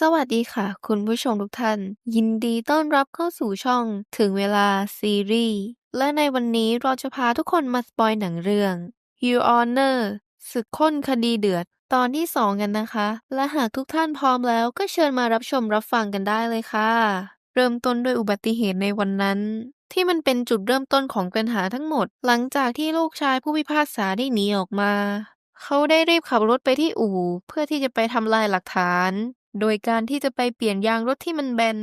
สวัสดีค่ะ คุณผู้ชมทุกท่าน ยินดีต้อนรับเข้าสู่ช่องถึงเวลาซีรีส์และในวันนี้เราจะพาทุกคนมาสปอยหนังเรื่อง Your Honor ศึกข้นคดีเดือด ตอนที่2กันนะคะ และหากทุกท่านพร้อมแล้วก็เชิญมารับชมรับฟังกันได้เลยค่ะ เริ่มต้นด้วยอุบัติเหตุในวันนั้น ที่มันเป็นจุดเริ่มต้นของปัญหาทั้งหมด หลังจากที่ลูกชายผู้พิพากษาได้หนีออกมาเขาได้รีบขับรถไปที่อู่ เพื่อที่จะไปทำลายหลักฐาน โดยการที่จะไปเปลี่ยนยางรถที่มันแบน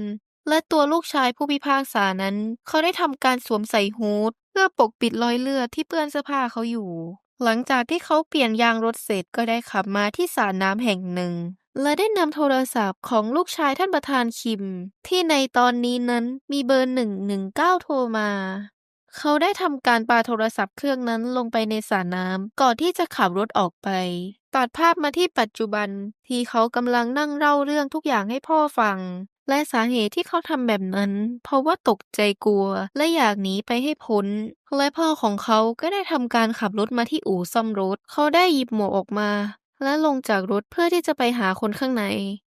และตัวลูกชายผู้พิพากษานั้น เขาได้ทำการสวมใส่ฮูดเพื่อปกปิดรอยเลือดที่เปื้อนเสื้อผ้าเขาอยู่ หลังจากที่เขาเปลี่ยนยางรถเสร็จก็ได้ขับมาที่สระน้ำแห่งหนึ่ง และได้นำโทรศัพท์ของลูกชายท่านประธานคิม ที่ในตอนนี้นั้นมีเบอร์119โทรมาเขาได้ทำการปาโทรศัพท์เครื่องนั้นลงไปในสระน้ำก่อนที่จะขับรถออกไป ตัดภาพมาที่ปัจจุบันที่เขากำลังนั่งเล่าเรื่องทุกอย่างให้พ่อฟัง และสาเหตุที่เขาทำแบบนั้น เพราะว่าตกใจกลัวและอยากหนีไปให้พ้น และพ่อของเขาก็ได้ทำการขับรถมาที่อู่ซ่อมรถ เขาได้หยิบหมวกออกมา และลงจากรถเพื่อที่จะไปหาคนข้างใน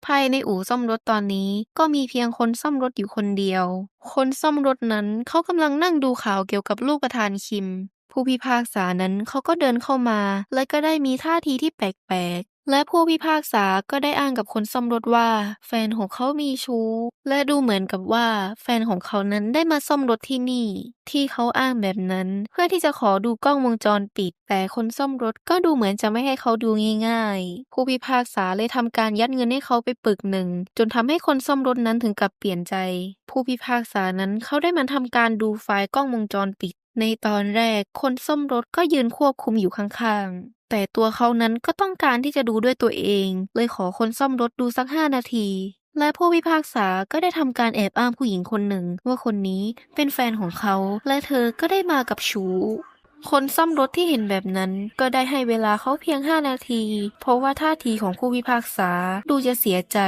ภายในอู่ซ่อมรถตอนนี้ ก็มีเพียงคนซ่อมรถอยู่คนเดียว คนซ่อมรถนั้นเขากำลังนั่งดูข่าวเกี่ยวกับลูกประธานคิม ผู้พิพากษานั้นเขาก็เดินเข้ามา และก็ได้มีท่าทีที่แปลกๆ และผู้พิพากษาก็ได้อ้างกับคนซ่อมรถว่า แฟนของเขามีชู้ และดูเหมือนกับว่า แฟนของเขานั้นได้มาซ่อมรถที่นี่ ที่เขาอ้างแบบนั้น เพื่อที่จะขอดูกล้องวงจรปิด แต่คนซ่อมรถก็ดูเหมือนจะไม่ให้เขาดูง่าย ๆ ผู้พิพากษาเลยทำการยัดเงินให้เขาไปปึกหนึ่ง จนทำให้คนซ่อมรถนั้นถึงกับเปลี่ยนใจ ผู้พิพากษานั้นเขาได้มาทำการดูไฟล์กล้องวงจรปิด ในตอนแรกคนซ่อมรถก็ยืนควบคุมอยู่ข้างๆ แต่ตัวเขานั้นก็ต้องการที่จะดูด้วยตัวเอง เลยขอคนซ่อมรถดูสัก5นาที และผู้พิพากษาก็ได้ทำการแอบอ้างผู้หญิงคนหนึ่ง ว่าคนนี้เป็นแฟนของเขา และเธอก็ได้มากับชูคนซ่อมรถที่เห็นแบบนั้น ก็ได้ให้เวลาเขาเพียง5นาที เพราะว่าท่าทีของผู้พิพากษาดูจะเสียใจ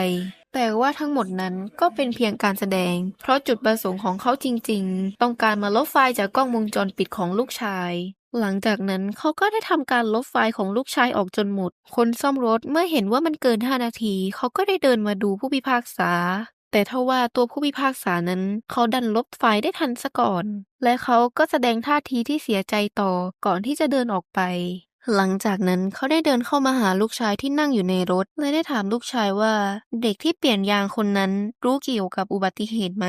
แต่ว่าทั้งหมดนั้นก็เป็นเพียงการแสดง เพราะจุดประสงค์ของเขาจริง ๆ ต้องการมาลบไฟล์จากกล้องวงจรปิดของลูกชาย หลังจากนั้นเขาก็ได้ทำการลบไฟล์ของลูกชายออกจนหมด คนซ่อมรถเมื่อเห็นว่ามันเกิน 5 นาที เขาก็ได้เดินมาดูผู้พิพากษา แต่ทว่าตัวผู้พิพากษานั้น เขาดันลบไฟล์ได้ทันซะก่อน และเขาก็แสดงท่าทีที่เสียใจต่อก่อนที่จะเดินออกไป หลังจากนั้นเขาได้เดินเข้ามาหาลูกชายที่นั่งอยู่ในรถและได้ถามลูกชายว่า เด็กที่เปลี่ยนยางคนนั้นรู้เกี่ยวกับอุบัติเหตุไหม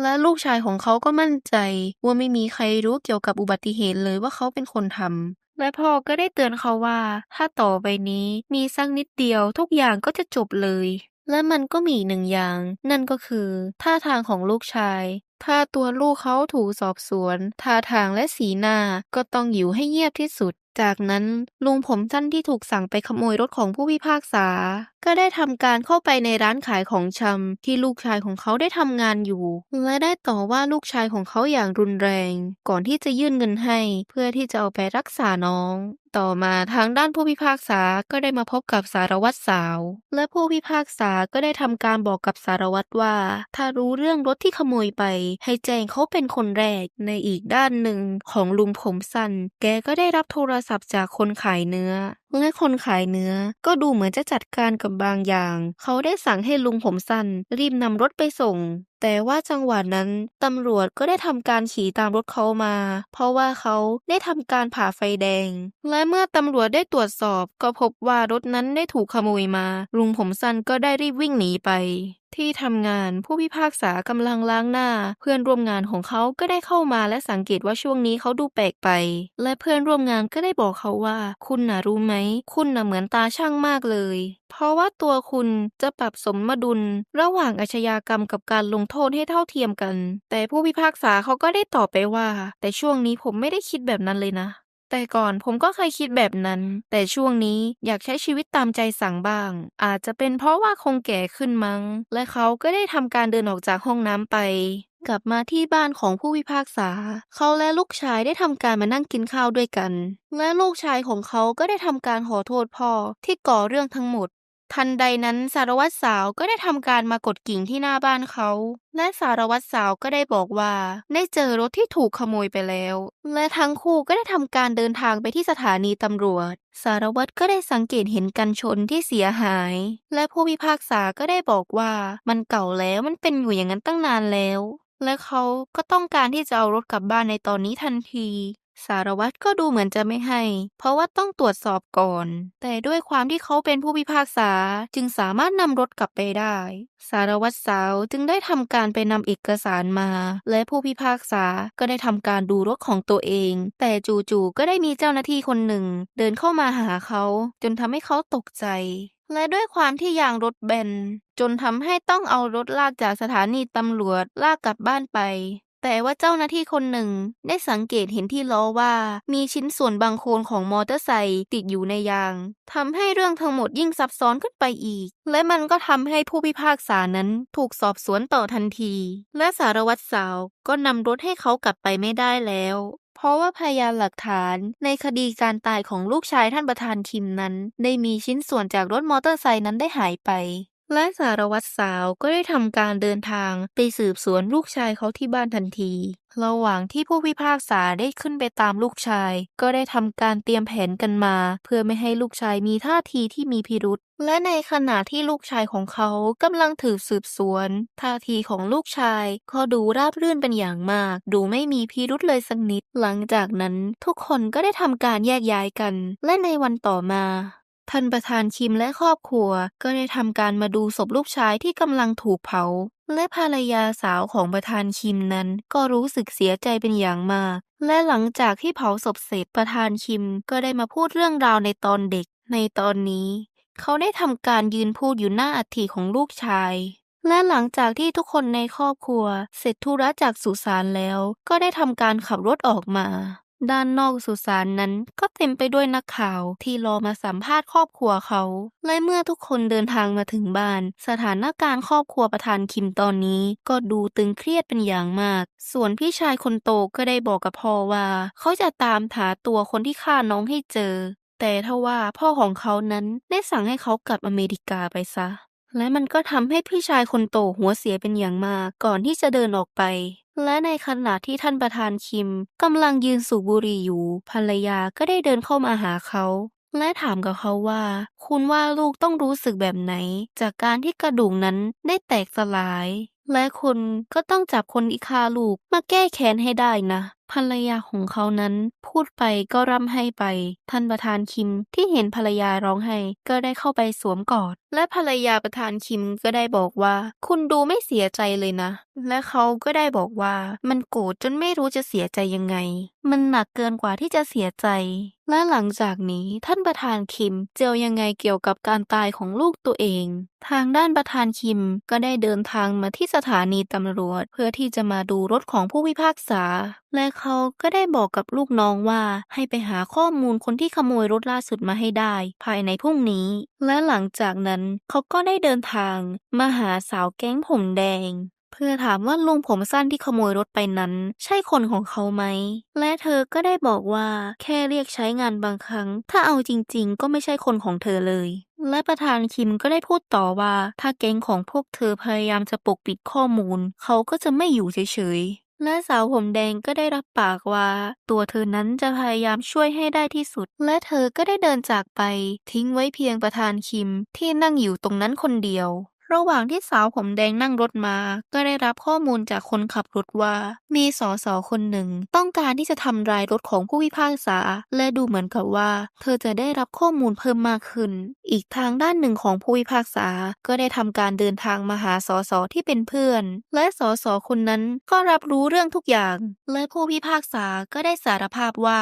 และลูกชายของเขาก็มั่นใจ ว่าไม่มีใครรู้เกี่ยวกับอุบัติเหตุเลยว่าเขาเป็นคนทำและพ่อก็ได้เตือนเขาว่า ถ้าต่อไปนี้มีสักนิดเดียวทุกอย่างก็จะจบเลย และมันก็มีหนึ่งอย่าง นั่นก็คือท่าทางของลูกชายถ้าตัวลูกเขาถูกสอบสวนท่าทางและสีหน้าก็ต้องอยู่ให้เงียบที่สุด จากนั้นลุงผมสั้นที่ถูกสั่งไปขโมยรถของผู้พิพากษาก็ได้ทำการเข้าไปในร้านขายของชำที่ลูกชายของเขาได้ทำงานอยู่ และได้ต่อว่าลูกชายของเขาอย่างรุนแรง ก่อนที่จะยื่นเงินให้ เพื่อที่จะเอาไปรักษาน้อง ต่อมาทางด้านผู้พิพากษาก็ได้มาพบกับสารวัตรสาว และผู้พิพากษาก็ได้ทำการบอกกับสารวัตรว่า ถ้ารู้เรื่องรถที่ขโมยไป ให้แจ้งเขาเป็นคนแรก ในอีกด้านหนึ่งของลุงผมสั้นแกก็ได้รับโทรศัพท์จากคนขายเนื้อเมื่อคนขายเนื้อ ก็ดูเหมือนจะจัดการกับบางอย่าง เขาได้สั่งให้ลุงผมสั้นรีบนำรถไปส่งแต่ว่าจังหวะนั้นตำรวจก็ได้ทำการขี่ตามรถเขามา เพราะว่าเขาได้ทำการผ่าไฟแดง และเมื่อตำรวจได้ตรวจสอบ ก็พบว่ารถนั้นได้ถูกขโมยมา ลุงผมสั้นก็ได้รีบวิ่งหนีไป ที่ทำงานผู้พิพากษากำลังล้างหน้า เพื่อนร่วมงานของเขาก็ได้เข้ามาและสังเกตว่าช่วงนี้เขาดูแปลกไป และเพื่อนร่วมงานก็ได้บอกเขาว่า คุณน่ะรู้ไหม คุณน่ะเหมือนตาช่างมากเลยเพราะว่าตัวคุณจะปรับสมดุล ระหว่างอาชญากรรมกับการลงโทษให้เท่าเทียมกัน แต่ผู้พิพากษาเขาก็ได้ตอบไปว่า แต่ช่วงนี้ผมไม่ได้คิดแบบนั้นเลยนะ แต่ก่อนผมก็เคยคิดแบบนั้น แต่ช่วงนี้อยากใช้ชีวิตตามใจสั่งบ้าง อาจจะเป็นเพราะว่าคงแก่ขึ้นมั้ง และเขาก็ได้ทำการเดินออกจากห้องน้ำไปกลับมาที่บ้านของผู้พิพากษา เขาและลูกชายได้ทำการมานั่งกินข้าวด้วยกัน และลูกชายของเขาก็ได้ทำการขอโทษพ่อที่ก่อเรื่องทั้งหมด ทันใดนั้นสารวัตรสาวก็ได้ทำการมากดกิ่งที่หน้าบ้านเขา และสารวัตรสาวก็ได้บอกว่า ได้เจอรถที่ถูกขโมยไปแล้ว และทั้งคู่ก็ได้ทำการเดินทางไปที่สถานีตำรวจ สารวัตรก็ได้สังเกตเห็นกันชนที่เสียหาย และผู้พิพากษาก็ได้บอกว่า มันเก่าแล้วมันเป็นอยู่อย่างนั้นตั้งนานแล้วและเขาก็ต้องการที่จะเอารถกลับบ้านในตอนนี้ทันที สารวัตรก็ดูเหมือนจะไม่ให้ เพราะว่าต้องตรวจสอบก่อน แต่ด้วยความที่เขาเป็นผู้พิพากษาจึงสามารถนำรถกลับไปได้ สารวัตรสาวจึงได้ทำการไปนำเอกสารมา และผู้พิพากษาก็ได้ทำการดูรถของตัวเอง แต่จู่ๆก็ได้มีเจ้าหน้าที่คนหนึ่ง เดินเข้ามาหาเขา จนทำให้เขาตกใจ และด้วยความที่ยางรถแบนจนทำให้ต้องเอารถลากจากสถานีตำรวจลากกลับบ้านไป แต่ว่าเจ้าหน้าที่คนหนึ่ง ได้สังเกตเห็นที่ล้อว่า มีชิ้นส่วนบางโคลนของมอเตอร์ไซค์ติดอยู่ในยางทำให้เรื่องทั้งหมดยิ่งซับซ้อนขึ้นไปอีก และมันก็ทำให้ผู้พิพากษานั้นถูกสอบสวนต่อทันที และสารวัตรสาวก็นำรถให้เขากลับไปไม่ได้แล้ว เพราะว่าพยานหลักฐานในคดีการตายของลูกชายท่านประธานคิมนั้น ได้มีชิ้นส่วนจากรถมอเตอร์ไซค์นั้นได้หายไป และสารวัตรสาวก็ได้ทำการเดินทางไปสืบสวนลูกชายเขาที่บ้านทันที ระหว่างที่ผู้พิพากษาได้ขึ้นไปตามลูกชาย ก็ได้ทำการเตรียมแผนกันมา เพื่อไม่ให้ลูกชายมีท่าทีที่มีพิรุษ และในขณะที่ลูกชายของเขากำลังถือสืบสวน ท่าทีของลูกชายก็ดูราบรื่นเป็นอย่างมาก ดูไม่มีพิรุษเลยสักนิด หลังจากนั้นทุกคนก็ได้ทำการแยกย้ายกัน และในวันต่อมา ท่านประธานคิมและครอบครัว ก็ได้ทำการมาดูศพลูกชายที่กำลังถูกเผา และภรรยาสาวของประธานคิมนั้น ก็รู้สึกเสียใจเป็นอย่างมาก และหลังจากที่เผาศพเสร็จประธานคิมก็ได้มาพูดเรื่องราวในตอนเด็ก ในตอนนี้ เขาได้ทำการยืนพูดอยู่หน้าอัฐิของลูกชายและหลังจากที่ทุกคนในครอบครัว เสร็จธุระจากสุสานแล้ว ก็ได้ทำการขับรถออกมา ด้านนอกสุสานนั้นก็เต็มไปด้วยนักข่าวที่รอมาสัมภาษณ์ครอบครัวเขา และเมื่อทุกคนเดินทางมาถึงบ้าน สถานการณ์ครอบครัวประธานคิมตอนนี้ ก็ดูตึงเครียดเป็นอย่างมาก ส่วนพี่ชายคนโตก็ได้บอกกับพ่อว่า เขาจะตามหาตัวคนที่ฆ่าน้องให้เจอ แต่ทว่าพ่อของเขานั้นได้สั่งให้เขากลับอเมริกาไปซะและมันก็ทำให้พี่ชายคนโตหัวเสียเป็นอย่างมากก่อนที่จะเดินออกไป และในขณะที่ท่านประธานคิมกำลังยืนสูบบุหรี่อยู่ ภรรยาก็ได้เดินเข้ามาหาเขา และถามกับเขาว่า คุณว่าลูกต้องรู้สึกแบบไหน จากการที่กระดูกนั้นได้แตกสลาย และคุณก็ต้องจับคนอีคาลูกมาแก้แค้นให้ได้นะภรรยาของเขานั้นพูดไปก็ร่ำไห้ไป ท่านประธานคิมที่เห็นภรรยาร้องไห้ก็ได้เข้าไปสวมกอด และภรรยาประธานคิมก็ได้บอกว่า คุณดูไม่เสียใจเลยนะ และเขาก็ได้บอกว่ามันโกรธจนไม่รู้จะเสียใจยังไง มันหนักเกินกว่าที่จะเสียใจ และหลังจากนี้ท่านประธานคิมเจอยังไงเกี่ยวกับการตายของลูกตัวเอง ทางด้านประธานคิมก็ได้เดินทางมาที่สถานีตำรวจ เพื่อที่จะมาดูรถของผู้พิพากษา และเขาก็ได้บอกกับลูกน้องว่าให้ไปหาข้อมูลคนที่ขโมยรถล่าสุดมาให้ได้ ภายในพรุ่งนี้ และหลังจากนั้นเขาก็ได้เดินทาง มาหาสาวแก๊งผมแดง เพื่อถามว่าลุงผมสั้นที่ขโมยรถไปนั้น ใช่คนของเขาไหม และเธอก็ได้บอกว่าแค่เรียกใช้งานบางครั้ง ถ้าเอาจริง ๆ ก็ไม่ใช่คนของเธอเลยและประธานคิมก็ได้พูดต่อว่า ถ้าแก๊งของพวกเธอพยายามจะปกปิดข้อมูล เขาก็จะไม่อยู่เฉย และสาวผมแดงก็ได้รับปากว่า ตัวเธอนั้นจะพยายามช่วยให้ได้ที่สุด และเธอก็ได้เดินจากไป ทิ้งไว้เพียงประธานคิมที่นั่งอยู่ตรงนั้นคนเดียว ระหว่างที่สาวผมแดงนั่งรถมา ก็ได้รับข้อมูลจากคนขับรถว่า มีสอสอคนหนึ่ง ต้องการที่จะทำลายรถของผู้พิพากษา และดูเหมือนกับว่า เธอจะได้รับข้อมูลเพิ่มมากขึ้น อีกทางด้านหนึ่งของผู้พิพากษา ก็ได้ทำการเดินทางมาหาสอสอที่เป็นเพื่อน และสอสอคนนั้นก็รับรู้เรื่องทุกอย่าง และผู้พิพากษาก็ได้สารภาพว่า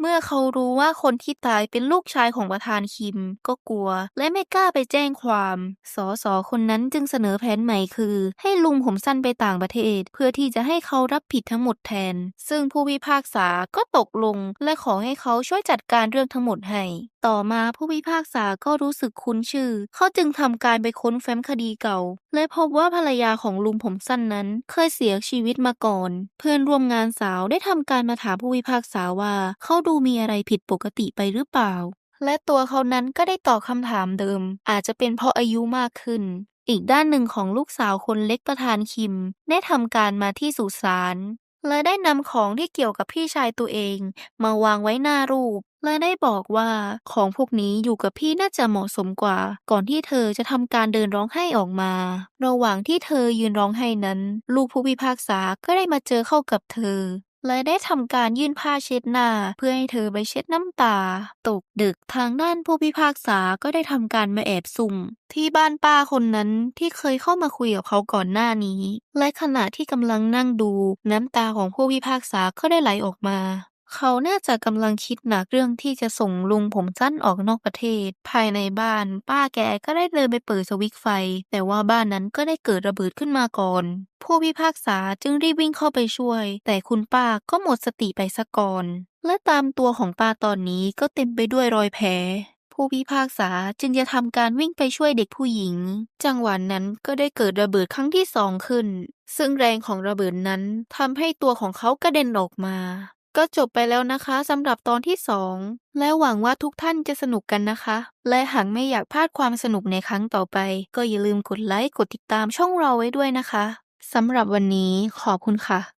เมื่อเขารู้ว่าคนที่ตายเป็นลูกชายของประธานคิม ก็กลัว และไม่กล้าไปแจ้งความสอสอคนนั้นจึงเสนอแผนใหม่คือ ให้ลุงผมสั้นไปต่างประเทศ เพื่อที่จะให้เขารับผิดทั้งหมดแทน ซึ่งผู้พิพากษาก็ตกลง และขอให้เขาช่วยจัดการเรื่องทั้งหมดให้ ต่อมาผู้พิพากษาก็รู้สึกคุ้นชื่อ เขาจึงทำการไปค้นแฟ้มคดีเก่า และพบว่าภรรยาของลุงผมสั้นนั้น เคยเสียชีวิตมาก่อน เพื่อนร่วมงานสาวได้ทำการมาถามผู้พิพากษาว่า เขาดูมีอะไรผิดปกติไปหรือเปล่า และตัวเขานั้นก็ได้ตอบคำถามเดิม อาจจะเป็นเพราะอายุมากขึ้นอีกด้านหนึ่งของลูกสาวคนเล็กประธานคิม ได้ทำการมาที่สุสาน และได้นำของที่เกี่ยวกับพี่ชายตัวเอง มาวางไว้หน้ารูป และได้บอกว่าของพวกนี้อยู่กับพี่น่าจะเหมาะสมกว่า ก่อนที่เธอจะทำการเดินร้องไห้ออกมา ระหว่างที่เธอยืนร้องไห้นั้น ลูกผู้พิพากษาก็ได้มาเจอเข้ากับเธอ และได้ทำการยื่นผ้าเช็ดหน้า เพื่อให้เธอไปเช็ดน้ำตา ตกดึกทางด้านผู้พิพากษาก็ได้ทำการมาแอบซุ่ม ที่บ้านป้าคนนั้นที่เคยเข้ามาคุยกับเขาก่อนหน้านี้ และขณะที่กำลังนั่งดู น้ำตาของผู้พิพากษาก็ได้ไหลออกมา เขาน่าจะกำลังคิดหนักเรื่องที่จะส่งลุงผมสั้นออกนอกประเทศ ภายในบ้าน ป้าแกก็ได้เดินไปเปิดสวิตช์ไฟ แต่ว่าบ้านนั้นก็ได้เกิดระเบิดขึ้นมาก่อน ผู้พิพากษาจึงรีบวิ่งเข้าไปช่วย แต่คุณป้าก็หมดสติไปซะก่อน และตามตัวของป้าตอนนี้ก็เต็มไปด้วยรอยแผลผู้พิพากษาจึงจะทำการวิ่งไปช่วยเด็กผู้หญิง จังหวะนั้นก็ได้เกิดระเบิดครั้งที่สองขึ้น ซึ่งแรงของระเบิดนั้นทำให้ตัวของเขากระเด็นออกมา ก็จบไปแล้วนะคะสำหรับตอนที่ 2 และหวังว่าทุกท่านจะสนุกกันนะคะ และหากไม่อยากพลาดความสนุกในครั้งต่อไป ก็อย่าลืมกดไลค์กดติดตามช่องเราไว้ด้วยนะคะสำหรับวันนี้ขอบคุณค่ะ